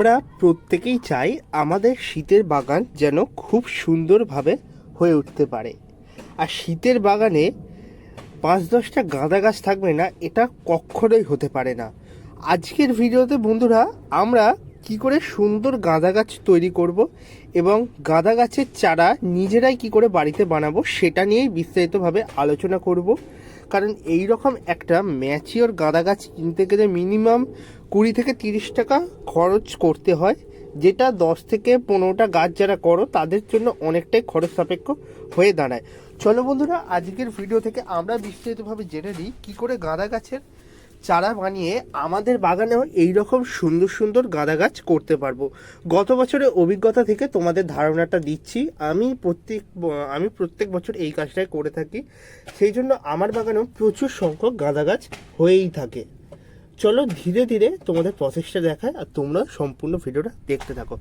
আমরা প্রত্যেকেই চাই আমাদের শীতের বাগান যেন খুব সুন্দরভাবে হয়ে উঠতে পারে। আর শীতের বাগানে পাঁচ দশটা গাঁদা গাছ থাকবে না, এটা কখনোই হতে পারে না। আজকের ভিডিওতে বন্ধুরা আমরা কি করে সুন্দর গাঁদা গাছ তৈরি করব এবং গাঁদা গাছের চারা নিজেরাই কি করে বাড়িতে বানাবো সেটা নিয়েই বিস্তারিতভাবে আলোচনা করব। কারণ এই রকম একটা ম্যাচিওর গাঁদা গাছ কিনতে গেলে মিনিমাম কুড়ি থেকে তিরিশ টাকা খরচ করতে হয়, যেটা দশ থেকে পনেরোটা গাছ যারা করো, তাদের জন্য অনেকটাই খরচ সাপেক্ষ হয়ে দাঁড়ায়। চলো বন্ধুরা, আজকের ভিডিও থেকে আমরা বিস্তারিতভাবে জেনে নিই কী করে গাঁদা গাছের চারা বানিয়ে আমাদের বাগানেও এই রকম সুন্দর সুন্দর গাঁদা গাছ করতে পারব। গত বছরের অভিজ্ঞতা থেকে তোমাদের ধারণাটা দিচ্ছি। আমি প্রত্যেক আমি প্রত্যেক বছর এই কাজটাই করে থাকি। সেই জন্য আমার বাগানেও প্রচুর সংখ্যক গাঁদা গাছ হয়েই থাকে। চলো ধীরে ধীরে তোমাদের প্রসেসটা দেখায় আর তোমরা সম্পূর্ণ ভিডিওটা দেখতে থাকো।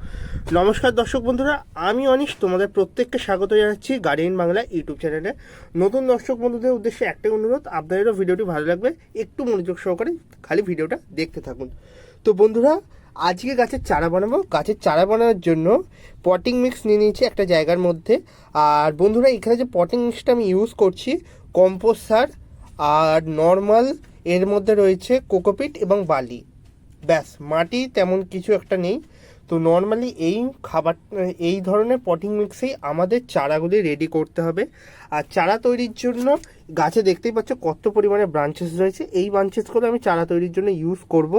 নমস্কার দর্শক বন্ধুরা, আমি অনিশ, তোমাদের প্রত্যেককে স্বাগত জানাচ্ছি গার্ডিয়ান বাংলা ইউটিউব চ্যানেলে নতুন দর্শক বন্ধুদের উদ্দেশ্যে একটাই অনুরোধ, আপনাদেরও ভিডিওটি ভালো লাগবে একটু মনোযোগ সহকারে খালি ভিডিওটা দেখতে থাকুন। তো বন্ধুরা, আজকে গাছের চারা বানাবো। গাছের চারা বানানোর জন্য পটিং মিক্স নিয়ে নিয়েছি একটা জায়গার মধ্যে। আর বন্ধুরা, এখানে যে পটিং মিক্সটা আমি ইউজ করছি কম্পোস্ট সার আর নর্মাল এর মধ্যে রয়েছে কোকোপিট এবং বালি। ব্যাস, মাটি তেমন কিছু একটা নেই। তো নর্মালি এই খাবার, এই ধরনের পটিং মিক্সেই আমাদের চারাগুলি রেডি করতে হবে। আর চারা তৈরির জন্য গাছে দেখতেই পাচ্ছ কত পরিমাণে ব্রাঞ্চেস রয়েছে। এই ব্রাঞ্চেসগুলো আমি চারা তৈরির জন্য ইউজ করব।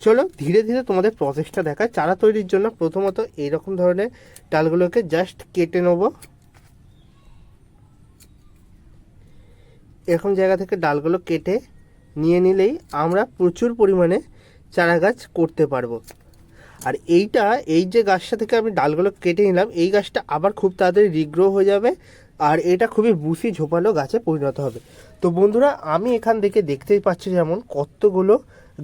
চলো ধীরে ধীরে তোমাদের প্রসেসটা দেখা চারা তৈরির জন্য প্রথমত এইরকম ধরনের ডালগুলোকে জাস্ট কেটে নেব। এরকম জায়গা থেকে ডালগুলো কেটে নিয়ে নিলেই আমরা প্রচুর পরিমাণে চারা গাছ করতে পারব। আর এইটা, এই যে গাছটা থেকে আমি ডালগুলো কেটে নিলাম, এই গাছটা আবার খুব তাড়াতাড়ি রিগ্রো হয়ে যাবে আর এটা খুবই বুসি ঝোপালো গাছে পরিণত হবে। তো বন্ধুরা, আমি এখান থেকে দেখতেই পাচ্ছি যেমন কতগুলো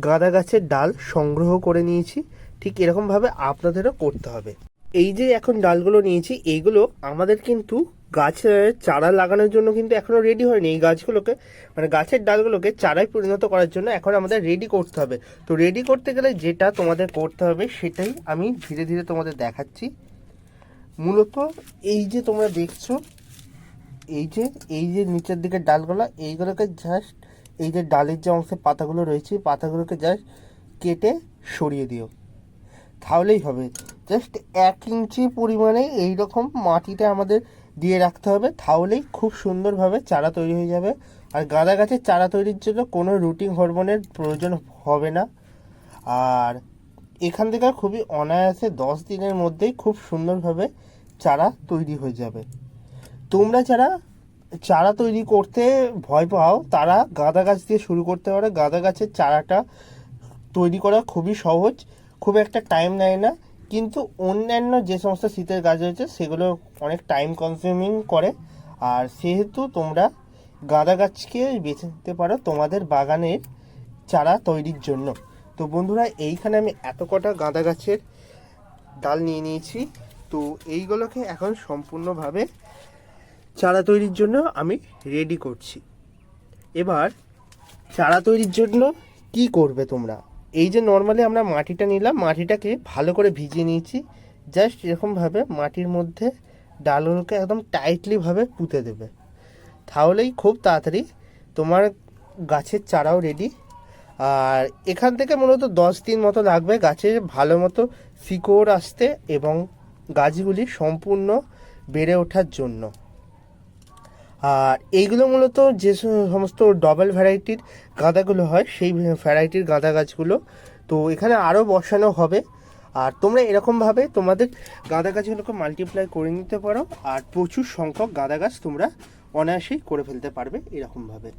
গাঁদা গাছের ডাল সংগ্রহ করে নিয়েছি, ঠিক এরকমভাবে আপনাদেরও করতে হবে। এই যে এখন ডালগুলো নিয়েছি এইগুলো আমাদের কিন্তু গাছের চারা লাগানোর জন্য কিন্তু এখনও রেডি হয়নি। এই গাছগুলোকে মানে গাছের ডালগুলোকে চারায় পরিণত করার জন্য এখন আমাদের রেডি করতে হবে। তো রেডি করতে গেলে যেটা তোমাদের করতে হবে সেটাই আমি ধীরে ধীরে তোমাদের দেখাচ্ছি। মূলত এই যে তোমরা দেখছ, এই যে এই যে নিচের দিকে ডালগুলো, এইগুলোকে জাস্ট এই যে ডালের যে অংশে পাতাগুলো রয়েছে পাতাগুলোকে জাস্ট কেটে সরিয়ে দিও। তাহলেই হবে। জাস্ট এক ইঞ্চি পরিমাণে এই রকম মাটিটা আমাদের দিয়ে রাখতে হবে। তাহলেই খুব সুন্দরভাবে চারা তৈরি হয়ে যাবে। আর গাঁদা গাছের চারা তৈরির জন্য কোনো রুটিন হরমোনের প্রয়োজন হবে না। আর এখান থেকে খুবই অনায়াসে দশ দিনের মধ্যেই খুব সুন্দরভাবে চারা তৈরি হয়ে যাবে। তোমরা যারা চারা তৈরি করতে ভয় পাও, তারা গাঁদা গাছ দিয়ে শুরু করতে পারো। গাঁদা গাছের চারাটা তৈরি করা খুবই সহজ। খুব একটা টাইম নেয় না। কিন্তু অন্যান্য যে সমস্ত শীতের গাছ রয়েছে, সেগুলো অনেক টাইম কনজিউমিং করে। আর সেহেতু তোমরা গাঁদা গাছকে বেছে নিতে পারো তোমাদের বাগানের চারা তৈরির জন্য। তো বন্ধুরা, এইখানে আমি এত কটা গাঁদা গাছের ডাল নিয়ে নিয়েছি। তো এইগুলোকে এখন সম্পূর্ণভাবে চারা তৈরির জন্য আমি রেডি করছি। এবার চারা তৈরির জন্য কি করবে তোমরা? এই যে নর্মালি আমরা মাটিটা নিলাম, মাটিটাকে ভালো করে ভিজিয়ে নিয়েছি। জাস্ট এরকমভাবে মাটির মধ্যে ডালগুলোকে একদম টাইটলিভাবে পুঁতে দেবে। তাহলেই খুব তাড়াতাড়ি তোমার গাছের চারাও রেডি আর এখান থেকে মূলত দশ দিন মতো লাগবে গাছের ভালো মতো শিকড় আসতে এবং গাছগুলি সম্পূর্ণ বেড়ে ওঠার জন্য। আর এইগুলো মূলত যে সমস্ত ডবল ভ্যারাইটির গাঁদাগুলো হয়, সেই ভ্যারাইটির গাঁদা গাছগুলো। তো এখানে আরও বসানো হবে। আর তোমরা এরকমভাবে তোমাদের গাঁদা গাছগুলোকে মাল্টিপ্লাই করে নিতে পারো। আর প্রচুর সংখ্যক গাঁদা গাছ তোমরা অনায়াসেই করে ফেলতে পারবে এরকমভাবে।